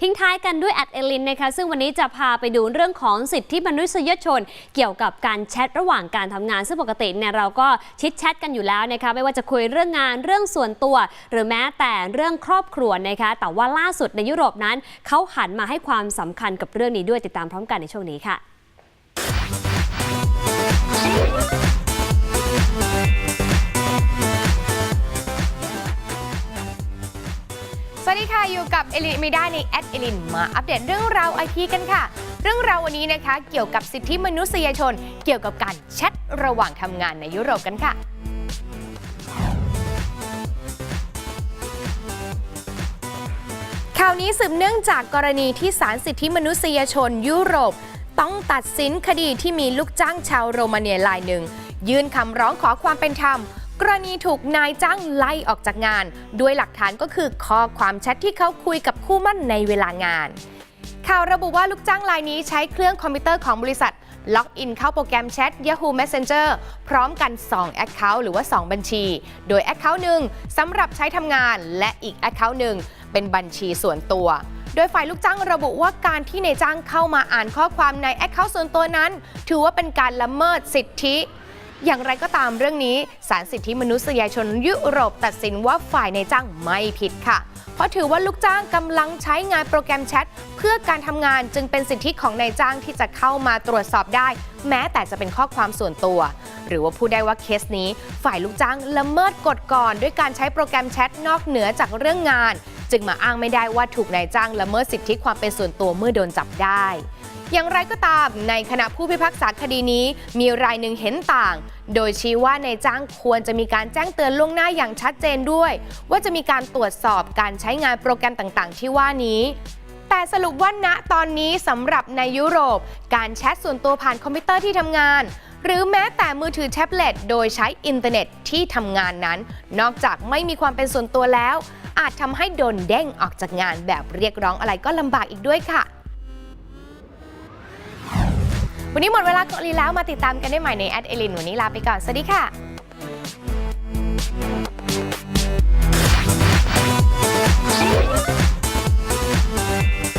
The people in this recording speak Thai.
ทิ้งท้ายกันด้วยแอดเอลินนะคะซึ่งวันนี้จะพาไปดูเรื่องของสิทธิมนุษยชน เกี่ยวกับการแชทระหว่างการทำงาน ซึ่งปกติเนี่ยเราก็ชิดแชทกันอยู่แล้วนะคะไม่ว่าจะคุยเรื่องงานเรื่องส่วนตัว หรือแม้แต่เรื่องครอบครัวนะคะแต่ว่าล่าสุดในยุโรปนั้นเขาหันมาให้ความสำคัญกับเรื่องนี้ด้วยติดตามพร้อมกันในช่วงนี้ค่ะ สวัสดีค่ะ อยู่กับเอลินไม่ได้ในแอดเอลินมาอัปเดตเรื่องราวไอทีกันค่ะ เรื่องราววันนี้นะคะเกี่ยวกับสิทธิมนุษยชน เกี่ยวกับการแชทระหว่างทำงานในยุโรปกันค่ะข่าวนี้สืบเนื่องจากกรณีที่ศาลสิทธิมนุษยชนยุโรป ต้องตัดสินคดีที่มีลูกจ้างชาวโรมาเนียรายหนึ่ง ยื่นคำร้องขอความเป็นธรรม รณีถูกนายจ้างไล่ออกจากงาน ด้วยหลักฐานก็คือข้อความแชทที่เขาคุยกับคู่มั่นในเวลางาน ข่าวระบุว่าลูกจ้างรายนี้ใช้เครื่องคอมพิวเตอร์ของบริษัท ล็อกอินเข้าโปรแกรมแชท Yahoo Messenger พร้อมกัน 2 Account หรือว่า 2 บัญชี โดย Account หนึ่งสำหรับใช้ทำงานและอีก Account หนึ่งเป็นบัญชีส่วนตัวโดยฝ่ายลูกจ้างระบุว่าการที่นายจ้างเข้ามาอ่านข้อความใน Account ส่วนตัวนั้น ถือว่าเป็นการละเมิดสิทธิ อย่างไรก็ตามเรื่องนี้ศาลสิทธิมนุษยชนยุโรปตัดสินว่าฝ่ายในจ้างไม่ผิดค่ะ เพราะถือว่าลูกจ้างกำลังใช้งานโปรแกรมแชทเพื่อการทำงานจึงเป็นสิทธิของนายจ้างที่จะเข้ามาตรวจสอบได้ แม้แต่จะเป็นข้อความส่วนตัว หรือว่าพูดได้ว่าเคสนี้ ฝ่ายลูกจ้างละเมิดกฎก่อน ด้วยการใช้โปรแกรมแชทนอกเหนือจากเรื่องงาน จึงมาอ้างไม่ได้ว่าถูกนายจ้างละเมิดสิทธิความเป็นส่วนตัวเมื่อโดนจับได้อย่างไรก็ตามในคณะผู้พิพากษาคดีนี้มีรายหนึ่งเห็นต่าง โดยชี้ว่านายจ้างควรจะมีการแจ้งเตือนล่วงหน้าอย่างชัดเจนด้วย ว่าจะมีการตรวจสอบการใช้งานโปรแกรมต่างๆ ที่ว่านี้แต่สรุปว่าณตอนนี้สำหรับในยุโรป การแชทส่วนตัวผ่านคอมพิวเตอร์ที่ทำงาน หรือแม้แต่มือถือแท็บเล็ตโดยใช้อินเทอร์เน็ตที่ทำงานนั้น นอกจากไม่มีความเป็นส่วนตัวแล้ว อาจทำให้โดนเด้งออกจากงานแบบเรียกร้องอะไรก็ลำบากอีกด้วยค่ะ วันนี้หมดเวลาเกาะลีแล้วมาติดตามกันได้ใหม่ในแอดเอลินวันนี้ลาไปก่อน สวัสดีค่ะ